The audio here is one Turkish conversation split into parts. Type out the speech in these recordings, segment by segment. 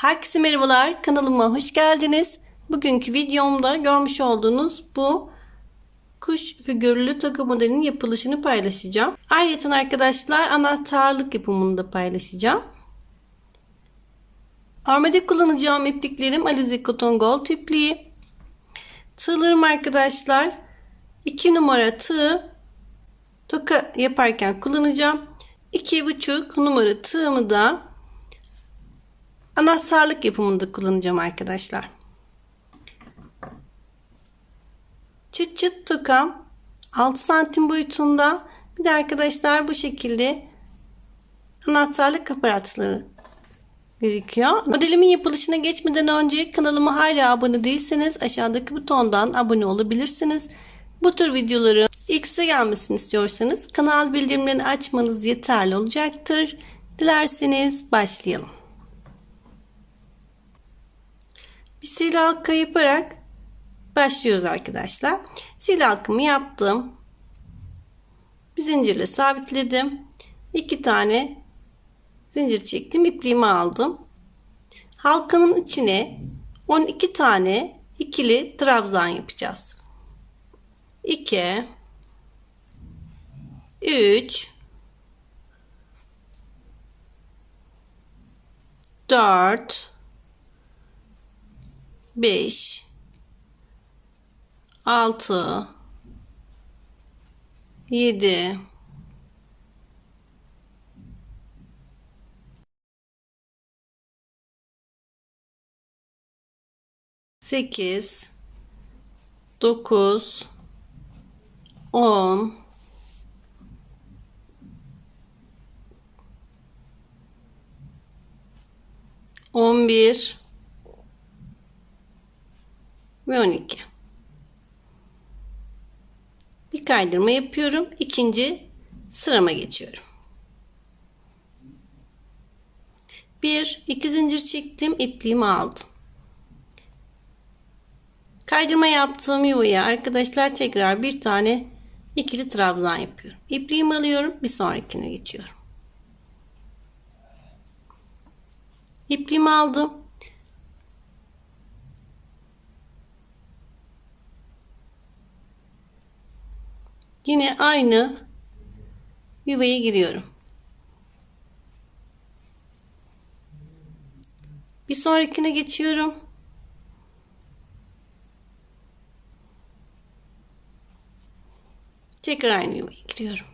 Herkese merhabalar. Kanalıma hoş geldiniz. Bugünkü videomda görmüş olduğunuz bu kuş figürlü takı modelinin yapılışını paylaşacağım. Ayrıca arkadaşlar anahtarlık yapımını da paylaşacağım. Armada kullanacağım ipliklerim Alize Cotton Gold ipliği. Tığlarım arkadaşlar 2 numara tığ toka yaparken kullanacağım. 2,5 numara tığımı da anahtarlık yapımında kullanacağım arkadaşlar. Çıt çıt tokam 6 santim boyutunda. Bir de arkadaşlar bu şekilde anahtarlık aparatları gerekiyor. Modelimin yapılışına geçmeden önce kanalıma hala abone değilseniz aşağıdaki butondan abone olabilirsiniz. Bu tür videoları ilk size gelmesini istiyorsanız kanal bildirimlerini açmanız yeterli olacaktır. Dilerseniz başlayalım. Bir sil halka yaparak başlıyoruz arkadaşlar. Sil halkımı yaptım. Bir zincirle sabitledim. İki tane zincir çektim. ipliğimi aldım. Halkanın içine 12 tane ikili trabzan yapacağız. 2 3 4 5 6 7 8 9 10 11 ve 12 bir kaydırma yapıyorum. İkinci sırama geçiyorum. Bir iki zincir çektim ipliğimi aldım. Kaydırma yaptığım yuvaya arkadaşlar tekrar bir tane ikili trabzan yapıyorum. İpliğimi alıyorum bir sonrakine geçiyorum. İpliğimi aldım Yine aynı yuvaya giriyorum. Bir sonrakine geçiyorum. Tekrar aynı yuvaya giriyorum.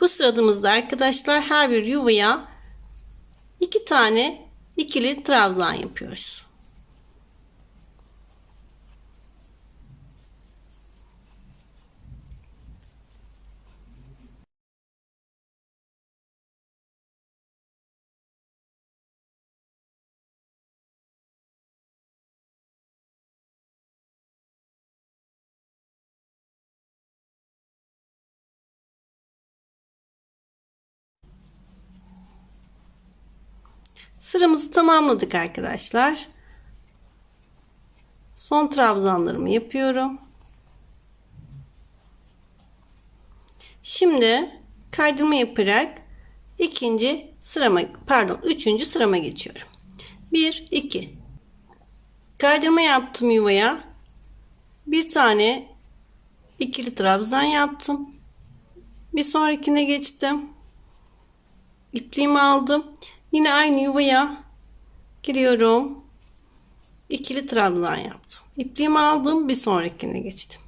Bu sıradığımızda arkadaşlar her bir yuvaya iki tane ikili trabzan yapıyoruz. Sıramızı tamamladık arkadaşlar. Son trabzanlarımı yapıyorum. Şimdi kaydırma yaparak ikinci sırama pardon üçüncü sırama geçiyorum. 1 2 kaydırma yaptım yuvaya bir tane ikili trabzan yaptım bir sonrakine geçtim ipliğimi aldım Yine aynı yuvaya giriyorum. İkili trabzan yaptım. İpliğimi aldım, bir sonrakine geçtim.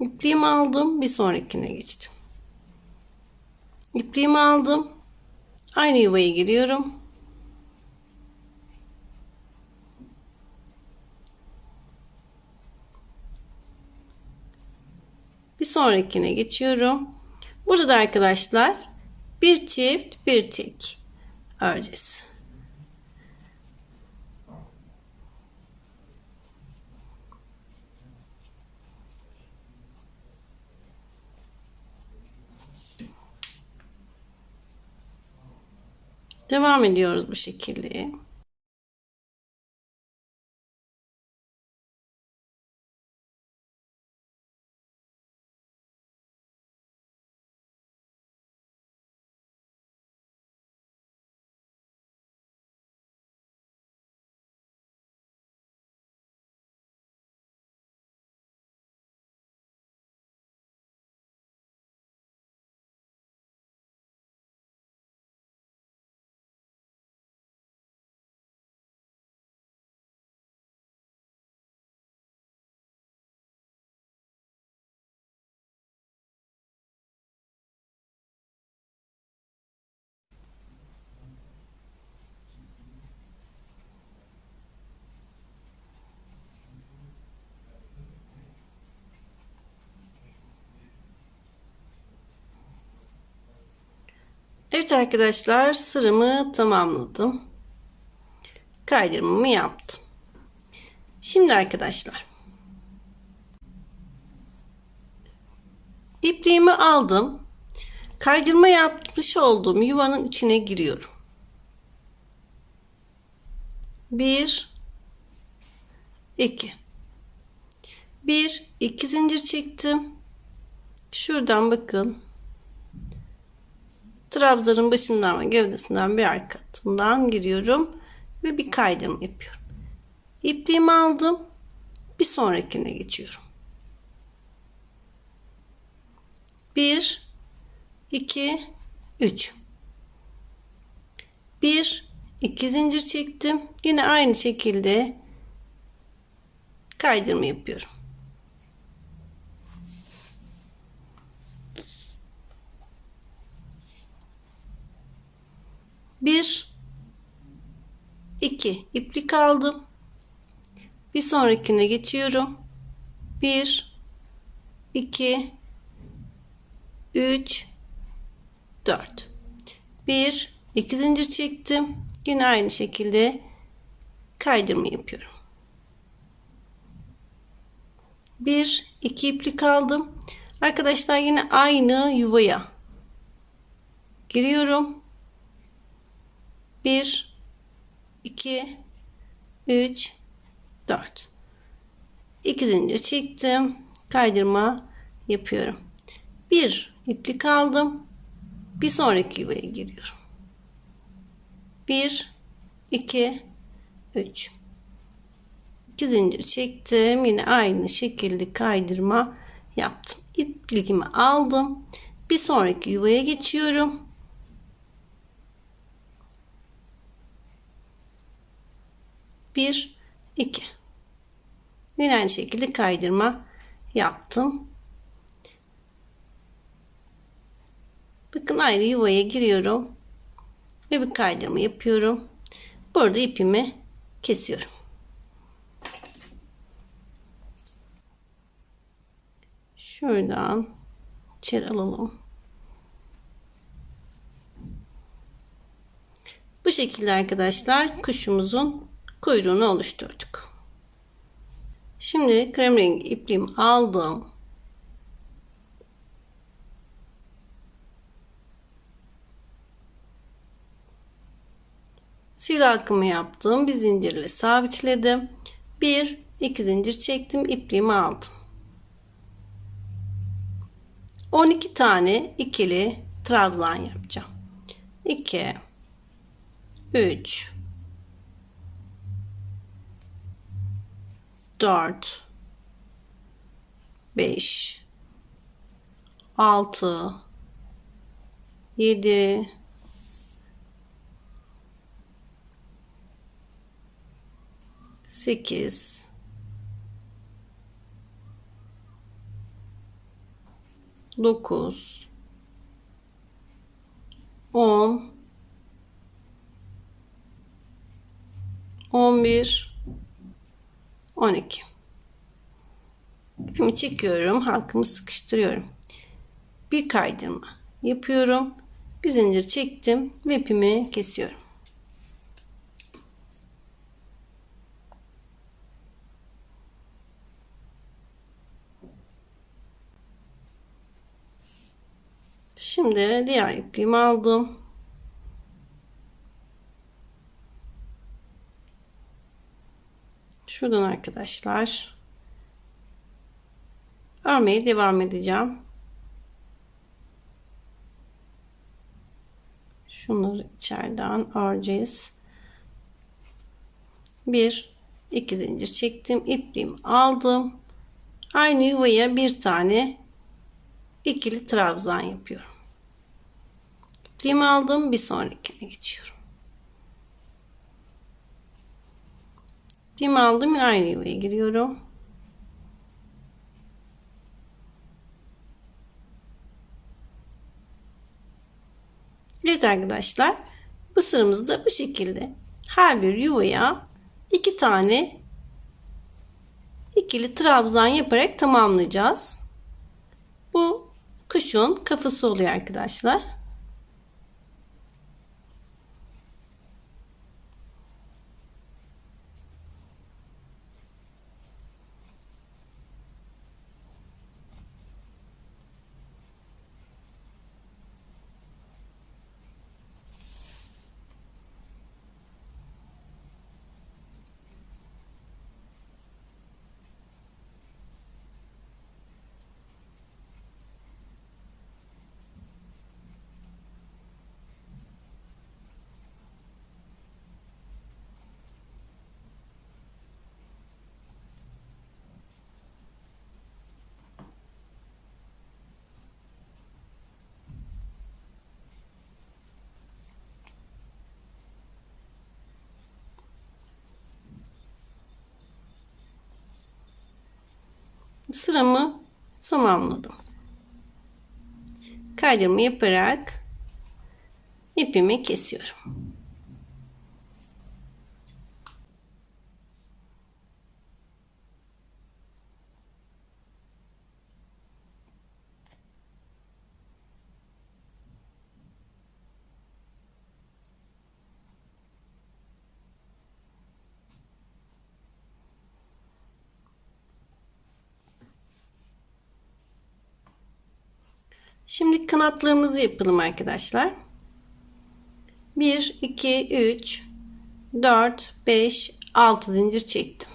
İpliğimi aldım, bir sonrakine geçtim. İpliğimi aldım. Aynı yuvaya giriyorum. Bir sonrakine geçiyorum. Burada da arkadaşlar bir çift bir tek öreceğiz. Devam ediyoruz bu şekilde. Evet arkadaşlar sıramı tamamladım. Kaydırmamı yaptım. Şimdi arkadaşlar ipliğimi aldım. Kaydırma yapmış olduğum yuvanın içine giriyorum. Bir, iki. Bir, iki zincir çektim. Şuradan bakın. Trabzanın başından ve gövdesinden birer katından giriyorum ve bir kaydırma yapıyorum. İpliğimi aldım. Bir sonrakine geçiyorum. 1 2 3 1 2 zincir çektim. Yine aynı şekilde kaydırma yapıyorum. Bir, iki iplik aldım. Bir sonrakine geçiyorum. Bir, iki, üç, dört. Bir, iki zincir çektim. Yine aynı şekilde kaydırma yapıyorum. Bir, iki iplik aldım. Arkadaşlar yine aynı yuvaya giriyorum. 1 2 3 4 2 zincir çektim. Kaydırma yapıyorum. Bir iplik aldım. Bir sonraki yuvaya giriyorum. 1 2 3 2 zincir çektim. Yine aynı şekilde kaydırma yaptım. İpliğimi aldım. Bir sonraki yuvaya geçiyorum 1 2 yine aynı şekilde kaydırma yaptım. Bakın aynı yuvaya giriyorum ve bir kaydırma yapıyorum. Burada ipimi kesiyorum. Şuradan içeri alalım. Bu şekilde arkadaşlar kuşumuzun kuyruğunu oluşturduk. Şimdi krem rengi ipliğimi aldım. Sil akımı yaptım. Bir zincirle sabitledim. Bir, iki zincir çektim. ipliğimi aldım. 12 tane ikili trabzan yapacağım. 2 3 4 5 6 7 8 9 10 11 12 ipimi çekiyorum halkımı sıkıştırıyorum. Bir kaydırma yapıyorum bir zincir çektim ve ipimi kesiyorum. Şimdi diğer ipliğimi aldım. Şuradan arkadaşlar örmeye devam edeceğim. Şunları içeriden öreceğiz. Bir, iki zincir çektim. ipliğimi aldım. Aynı yuvaya bir tane ikili trabzan yapıyorum. İpliğimi aldım. Bir sonrakine geçiyorum. İpimi aldım aynı yuvaya giriyorum. Evet arkadaşlar bu sıramızda bu şekilde her bir yuvaya iki tane ikili trabzan yaparak tamamlayacağız. Bu kuşun kafası oluyor arkadaşlar. Sıramı tamamladım. Kaydırma yaparak ipimi kesiyorum. Şimdi kanatlarımızı yapalım arkadaşlar. 1, 2, 3, 4, 5, 6 zincir çektim.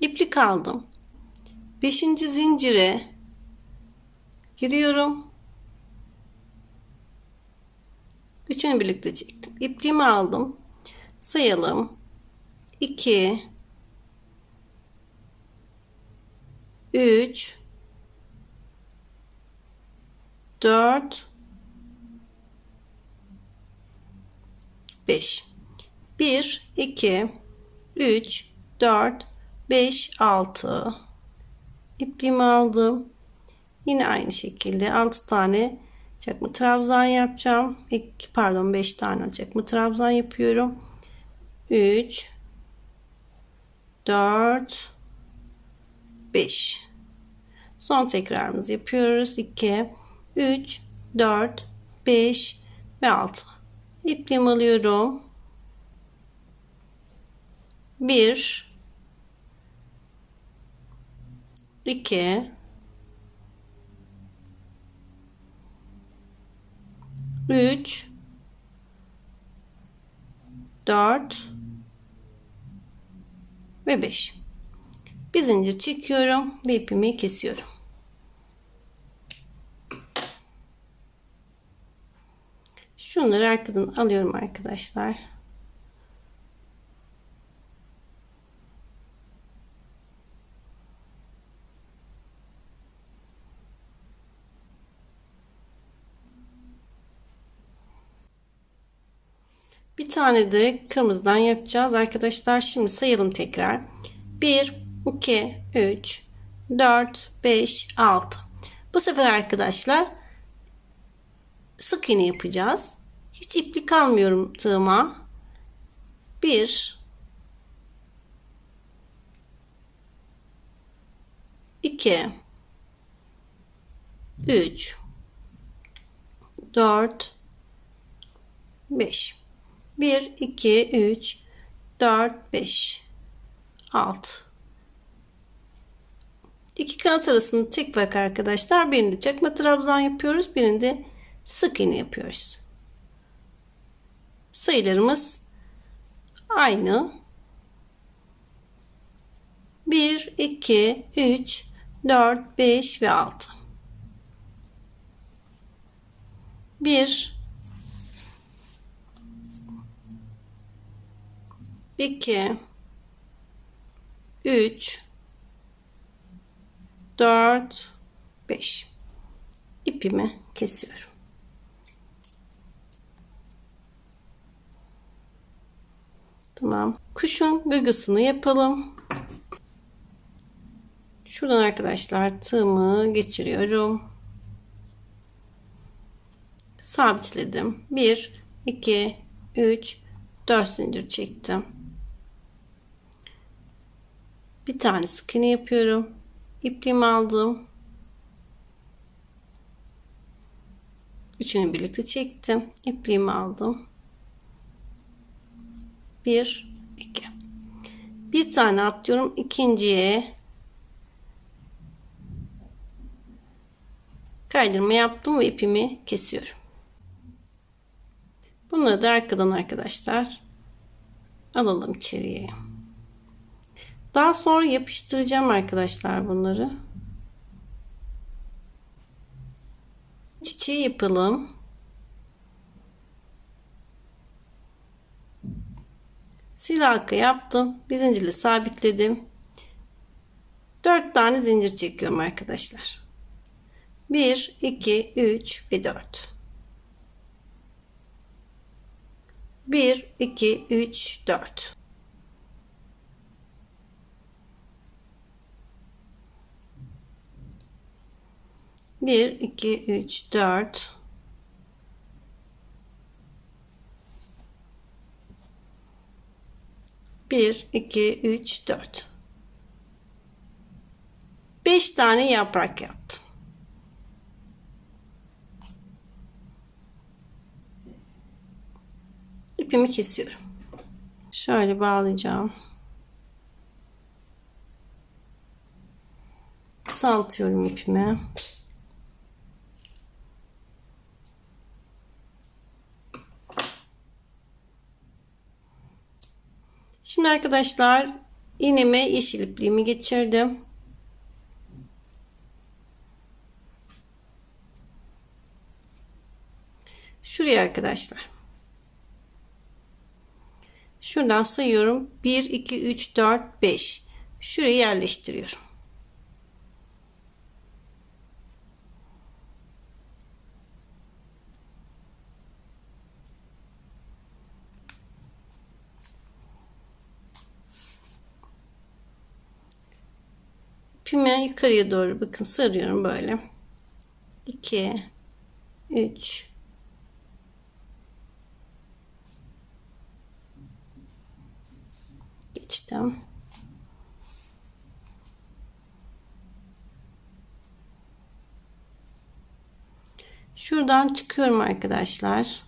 İplik aldım. 5. zincire giriyorum. Üçünü birlikte çektim. İpliğimi aldım. Sayalım. 2 3 4 5 1 2 3 4 5 6 ipliğimi aldım. Yine aynı şekilde 6 tane çakma trabzan yapacağım. 2 pardon 5 tane çakma trabzan yapıyorum. 3 4 5 son tekrarımızı yapıyoruz. 2 3, 4, 5 ve 6. İpliğimi alıyorum. 1 2 3 4 ve 5. Bir zincir çekiyorum ve ipimi kesiyorum. Şunları arkadan alıyorum arkadaşlar. Bir tane de kırmızıdan yapacağız arkadaşlar. Şimdi sayalım tekrar. 1, 2, 3, 4, 5, 6. Bu sefer arkadaşlar sık iğne yapacağız. Hiç iplik almıyorum tığıma. 1 2 3 4 5 1 2 3 4 5 6 İki kanat arasında tek bak arkadaşlar. Birinde çakma trabzan yapıyoruz. Birinde sık iğne yapıyoruz sayılarımız aynı. 1, 2, 3, 4, 5 ve 6. 1 2 3 4 5 ipimi kesiyorum. Tamam. Kuşun gıgısını yapalım. Şuradan arkadaşlar tığımı geçiriyorum. Sabitledim. 1, 2, 3, 4 zincir çektim. Bir tane sık iğne yapıyorum. İpliğimi aldım. Üçünü birlikte çektim. İpliğimi aldım. 1 2 bir tane atlıyorum ikinciye kaydırma yaptım ve ipimi kesiyorum. Bunları da arkadan arkadaşlar alalım içeriye. Daha sonra yapıştıracağım arkadaşlar bunları. Çiçeği yapalım Sil halka yaptım. Bir zincirle sabitledim. 4 tane zincir çekiyorum arkadaşlar. 1, 2, 3 ve 4. 1, 2, 3, 4. 1 2 3 4 1 2 3 4 5 tane yaprak yaptım. İpimi kesiyorum. Şöyle bağlayacağım. Kısaltıyorum ipimi. Şimdi arkadaşlar iğneme yeşil ipliğimi geçirdim. Şuraya arkadaşlar. Şuradan sayıyorum. 1, 2, 3, 4, 5. Şuraya yerleştiriyorum. İpimi yukarıya doğru bakın sarıyorum böyle. 2 3 geçtim. Şuradan çıkıyorum arkadaşlar.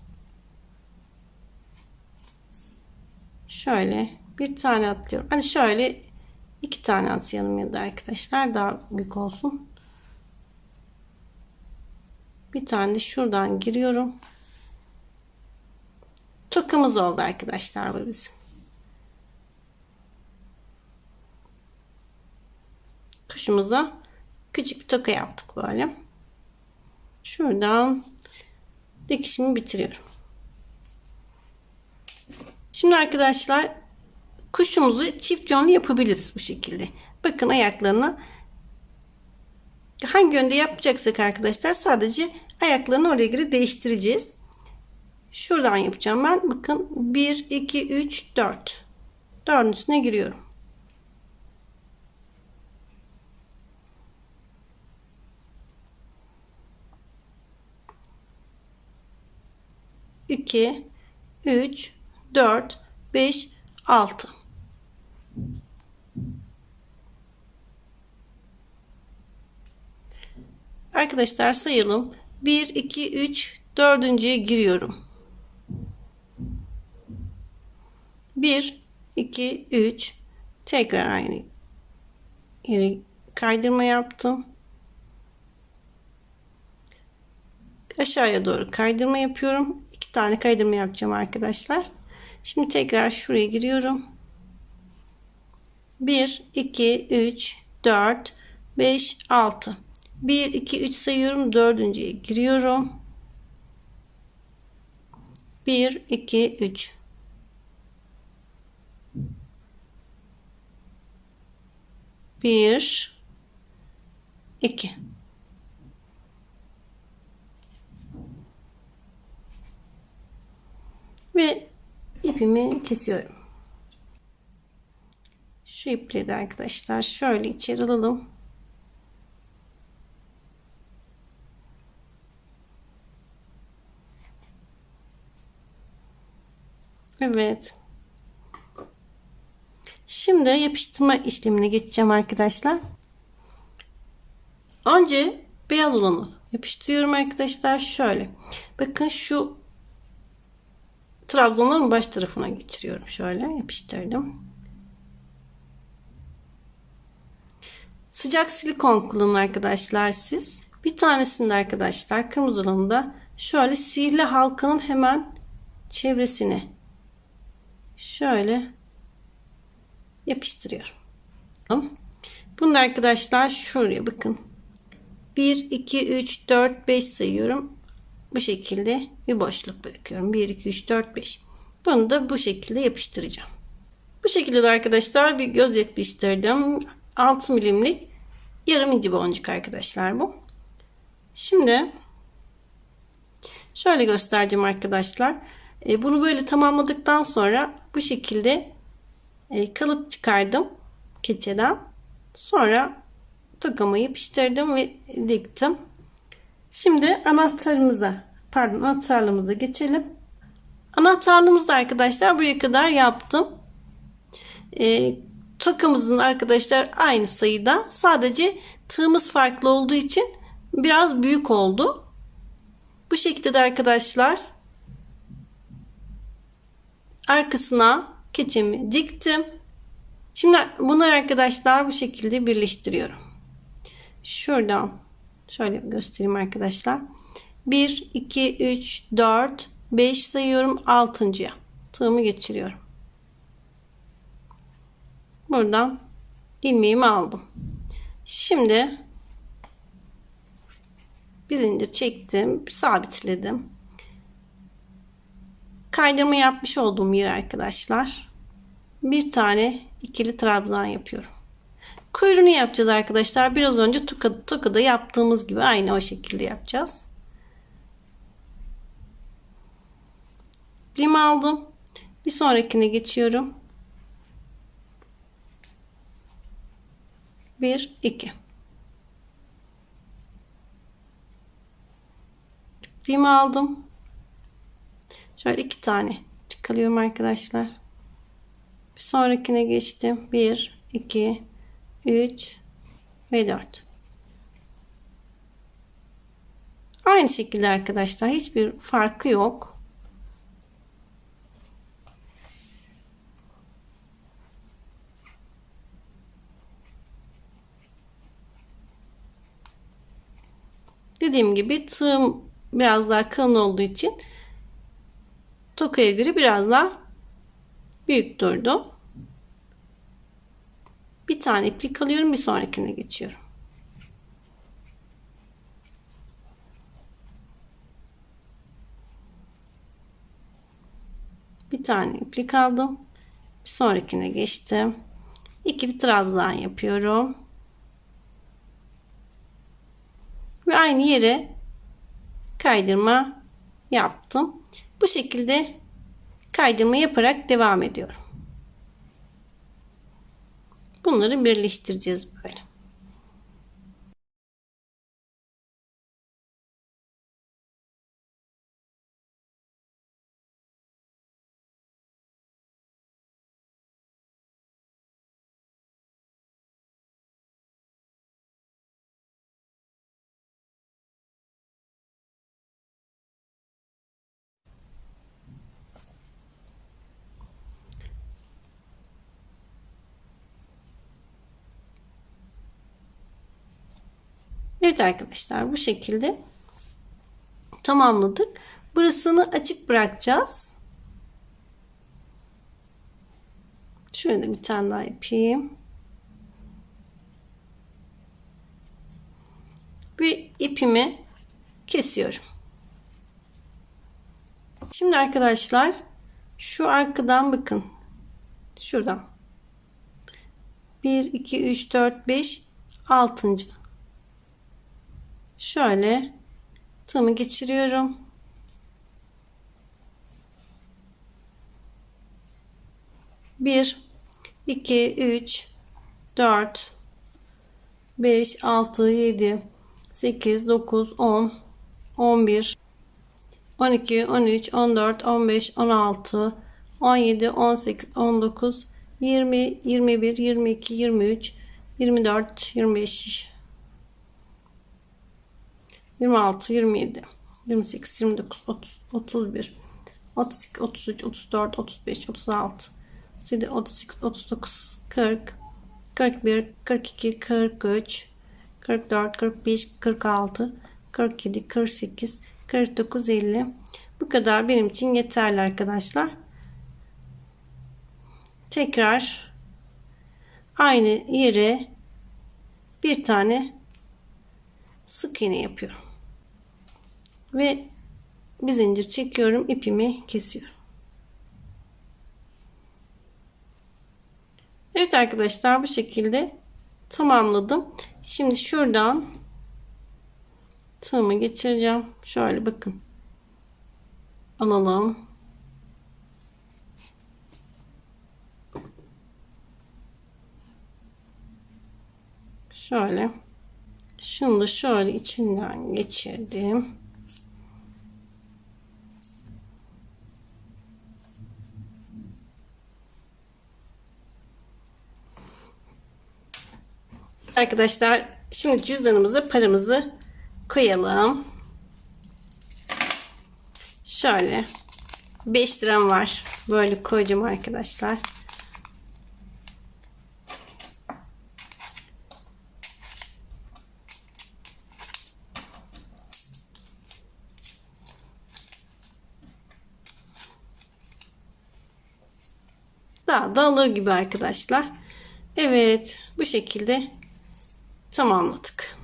Şöyle bir tane atlıyorum. Hani şöyle iki tane atayalım ya da arkadaşlar daha büyük olsun. Bir tane de şuradan giriyorum. Tokamız oldu arkadaşlar bu bizim. kuşumuza küçük bir toka yaptık böyle. Şuradan dikişimi bitiriyorum. Şimdi arkadaşlar kuşumuzu çift yönlü yapabiliriz bu şekilde. Bakın ayaklarını hangi yönde yapacaksak arkadaşlar sadece ayaklarını oraya göre değiştireceğiz. Şuradan yapacağım ben. Bakın 1, 2, 3, 4. Dördüncüsüne giriyorum. 2 3 4 5 6 Arkadaşlar sayalım 1 2 3 dördüncüye giriyorum 1 2 3 tekrar aynı yere kaydırma yaptım aşağıya doğru kaydırma yapıyorum tane kaydırma yapacağım arkadaşlar. Şimdi tekrar şuraya giriyorum. 1, 2, 3, 4, 5, 6. 1, 2, 3 sayıyorum. Dördüncüye giriyorum. 1, 2, 3. Bir, iki. ve ipimi kesiyorum. Şu ipliği de arkadaşlar şöyle içeri alalım. Evet. Şimdi yapıştırma işlemine geçeceğim arkadaşlar. Önce beyaz olanı yapıştırıyorum arkadaşlar. Şöyle. Bakın şu trabzanların baş tarafına geçiriyorum. Şöyle yapıştırdım. Sıcak silikon kullanın arkadaşlar siz. Bir tanesinde arkadaşlar kırmızı olanında şöyle sihirli halkanın hemen çevresine şöyle yapıştırıyorum. Bunu arkadaşlar şuraya bakın. 1 2 3 4 5 sayıyorum bu şekilde bir boşluk bırakıyorum. 1, 2, 3, 4, 5. Bunu da bu şekilde yapıştıracağım. Bu şekilde de arkadaşlar bir göz yapıştırdım. 6 milimlik yarım inci boncuk arkadaşlar bu. Şimdi şöyle göstereceğim arkadaşlar. E, bunu böyle tamamladıktan sonra bu şekilde e, kalıp çıkardım keçeden. Sonra tokamı yapıştırdım ve diktim. Şimdi anahtarımıza pardon anahtarlığımıza geçelim. Anahtarlığımızda arkadaşlar buraya kadar yaptım. Ee, tokamızın arkadaşlar aynı sayıda. Sadece tığımız farklı olduğu için biraz büyük oldu. Bu şekilde de arkadaşlar arkasına keçemi diktim. Şimdi bunları arkadaşlar bu şekilde birleştiriyorum. Şuradan şöyle göstereyim arkadaşlar. 1, 2, 3, 4, 5 sayıyorum. 6.ya tığımı geçiriyorum. Buradan ilmeğimi aldım. Şimdi bir zincir çektim. Sabitledim. Kaydırma yapmış olduğum yer arkadaşlar. Bir tane ikili trabzan yapıyorum. Kuyruğunu yapacağız arkadaşlar. Biraz önce toka, tokada yaptığımız gibi aynı o şekilde yapacağız. Lim aldım. Bir sonrakine geçiyorum. 1 2 İpliğimi aldım. Şöyle iki tane tıkalıyorum arkadaşlar. Bir sonrakine geçtim. 1 2 3 ve 4. Aynı şekilde arkadaşlar hiçbir farkı yok. Dediğim gibi tığım biraz daha kalın olduğu için tokaya göre biraz daha büyük durdu. Bir tane iplik alıyorum bir sonrakine geçiyorum. Bir tane iplik aldım. Bir sonrakine geçtim. İkili trabzan yapıyorum. Ve aynı yere kaydırma yaptım. Bu şekilde kaydırma yaparak devam ediyorum. Bunları birleştireceğiz böyle. Evet arkadaşlar bu şekilde tamamladık. Burasını açık bırakacağız. Şöyle bir tane daha yapayım. Bir ipimi kesiyorum. Şimdi arkadaşlar şu arkadan bakın. Şuradan. 1 2 3 4 5 6 şöyle tığımı geçiriyorum. Bir, iki, üç, dört, beş, altı, yedi, sekiz, dokuz, on, on bir, on iki, on üç, on dört, on beş, on altı, on yedi, on sekiz, on dokuz, yirmi, yirmi bir, yirmi iki, yirmi üç, yirmi dört, yirmi beş, 26, 27, 28, 29, 30, 31, 32, 33, 34, 35, 36, 37, 38, 39, 40, 41, 42, 43, 44, 45, 46, 47, 48, 49, 50. Bu kadar benim için yeterli arkadaşlar. Tekrar aynı yere bir tane sık iğne yapıyorum ve bir zincir çekiyorum ipimi kesiyorum. Evet arkadaşlar bu şekilde tamamladım. Şimdi şuradan tığımı geçireceğim. Şöyle bakın. Alalım. Şöyle. Şunu da şöyle içinden geçirdim. Arkadaşlar şimdi cüzdanımıza paramızı koyalım. Şöyle 5 liram var. Böyle koyacağım arkadaşlar. Daha da alır gibi arkadaşlar. Evet bu şekilde tamamladık.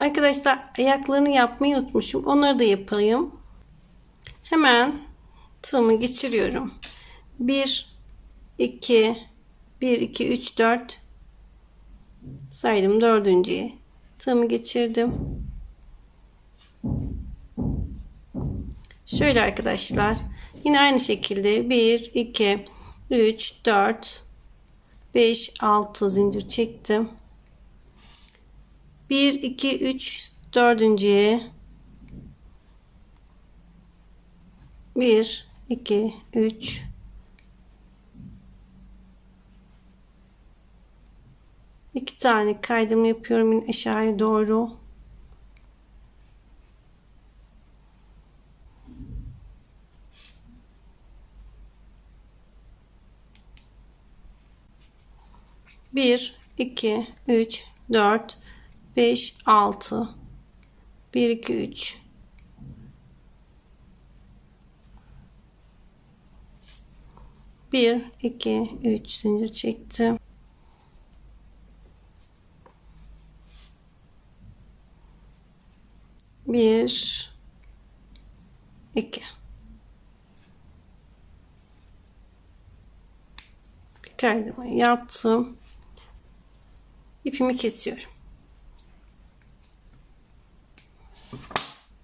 Arkadaşlar ayaklarını yapmayı unutmuşum. Onları da yapayım. Hemen tığımı geçiriyorum. 1 2 1 2 3 4 saydım dördüncüye. Tığımı geçirdim. Şöyle arkadaşlar. Yine aynı şekilde 1 2 3 4 5 6 zincir çektim. 1 2 3 dördüncüye. 1 2 3 iki tane kaydım yapıyorum yine aşağıya doğru. Bir, iki, üç, dört, beş, altı. Bir, iki, üç. Bir, iki, üç zincir çektim. Bir, iki. Bir kaydımı yaptım. İpimi kesiyorum.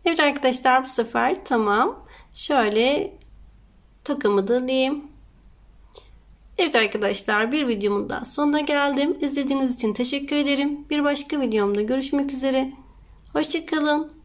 Evet arkadaşlar bu sefer tamam. Şöyle tokamı da alayım. Evet arkadaşlar bir videomun daha sonuna geldim. İzlediğiniz için teşekkür ederim. Bir başka videomda görüşmek üzere. Hoşçakalın.